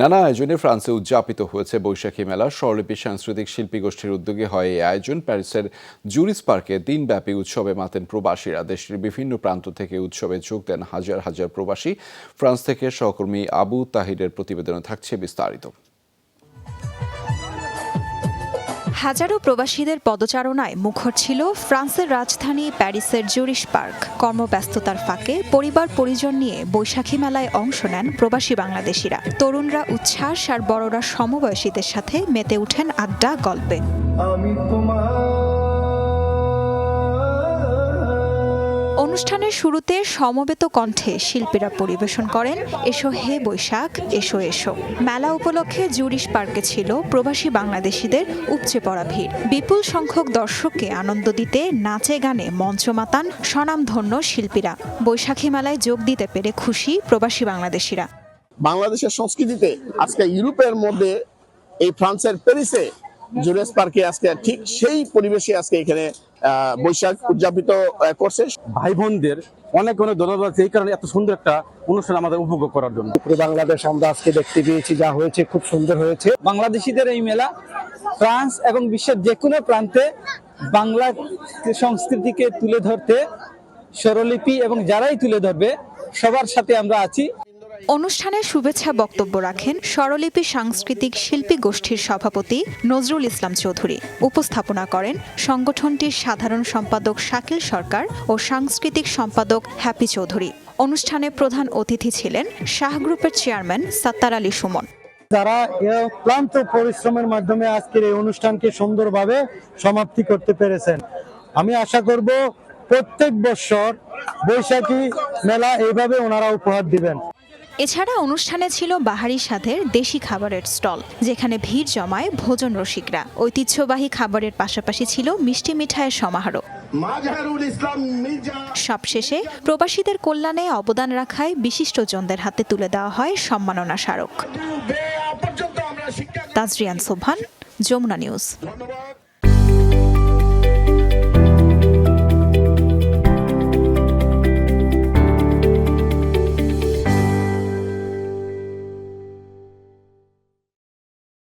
নানা আয়োজনে ফ্রান্সে উদযাপিত হয়েছে বৈশাখী মেলা। স্বরলিপি সাংস্কৃতিক শিল্পী গোষ্ঠীর উদ্যোগে হয় এই আয়োজন। প্যারিসের জুরিস পার্কে দিনব্যাপী উৎসবে মাতেন প্রবাসীরা। দেশটির বিভিন্ন প্রান্ত থেকে উৎসবে যোগ দেন হাজার হাজার প্রবাসী। ফ্রান্স থেকে সহকর্মী আবু তাহিরের প্রতিবেদনে থাকছে বিস্তারিত। হাজারো প্রবাসীদের পদচারণায় মুখর ছিল ফ্রান্সের রাজধানী প্যারিসের জুরিশ পার্ক। কর্মব্যস্ততার ফাঁকে পরিবার পরিজন নিয়ে বৈশাখী মেলায় অংশ নেন প্রবাসী বাংলাদেশিরা। তরুণরা উচ্ছ্বাস আর বড়রা সমবয়সীদের সাথে মেতে উঠেন আড্ডা গল্পে। আমি তোমার অনুষ্ঠানের শুরুতে সমবেত কণ্ঠে শিল্পীরা পরিবেশন করেন, এসো হে বৈশাখ, এসো এসো। মেলা উপলক্ষে জুরিশ পার্কে ছিল প্রবাসী বাংলাদেশিদের উপচে পড়া ভিড়। বিপুল সংখ্যক দর্শককে আনন্দ দিতে নাচে গানে মঞ্চ মাতান স্বনামধন্য শিল্পীরা। বৈশাখী মেলায় যোগ দিতে পেরে খুশি প্রবাসী বাংলাদেশিরা। বাংলাদেশের সংস্কৃতিতে আজকে ইউরোপের মধ্যে এই ফ্রান্সের প্যারিসে জুরেস পার্কে আজকে ঠিক সেই পরিবেশে আজকে এখানে বৈশাখ উদযাপিত করছে। ভাই বোনদের অনেক অনেক ধন্যবাদ এই কারণে এত সুন্দর একটা অনুষ্ঠান আমাদের উপভোগ করার জন্য। পুরো বাংলাদেশ আমরা আজকে দেখতে পেয়েছি যা হয়েছে খুব সুন্দর হয়েছে। বাংলাদেশিদের এই মেলা ফ্রান্স এবং বিশ্বের যে কোনো প্রান্তে বাংলা সংস্কৃতিকে তুলে ধরতে স্বরলিপি এবং যারাই তুলে ধরবে সবার সাথে আমরা আছি। অনুষ্ঠানে শুভেচ্ছা বক্তব্য রাখেন স্বরলিপি সাংস্কৃতিক শিল্পী গোষ্ঠীর সভাপতি নজরুল ইসলাম চৌধুরী। উপস্থাপনা করেন সংগঠনটির সাধারণ সম্পাদক শাকিল সরকার ও সাংস্কৃতিক সম্পাদক হ্যাপি চৌধুরী। অনুষ্ঠানে প্রধান অতিথি ছিলেন শাহ গ্রুপের চেয়ারম্যান সাত্তার আলী সুমন। যারা ক্লান্ত পরিশ্রমের মাধ্যমে আজকের এই অনুষ্ঠানকে সুন্দরভাবে সমাপ্তি করতে পেরেছেন। আমি আশা করব প্রত্যেক বছর বৈশাখী মেলা এইভাবে ওনারা উপহার দিবেন। এছাড়া অনুষ্ঠানে ছিল বাহারি স্বাদের দেশি খাবারের স্টল যেখানে ভিড় জমায় ভোজন রসিকরা। ঐতিহ্যবাহী খাবারের পাশাপাশি ছিল মিষ্টি মিঠাইয়ের সমাহার মাজহারুল ইসলাম সবশেষে প্রবাসীদের কল্যাণে অবদান রাখায় বিশিষ্টজনদের হাতে তুলে দেওয়া হয় সম্মাননা স্মারক। তাজরিয়ান সোভান যমুনা নিউজ। ধন্যবাদ।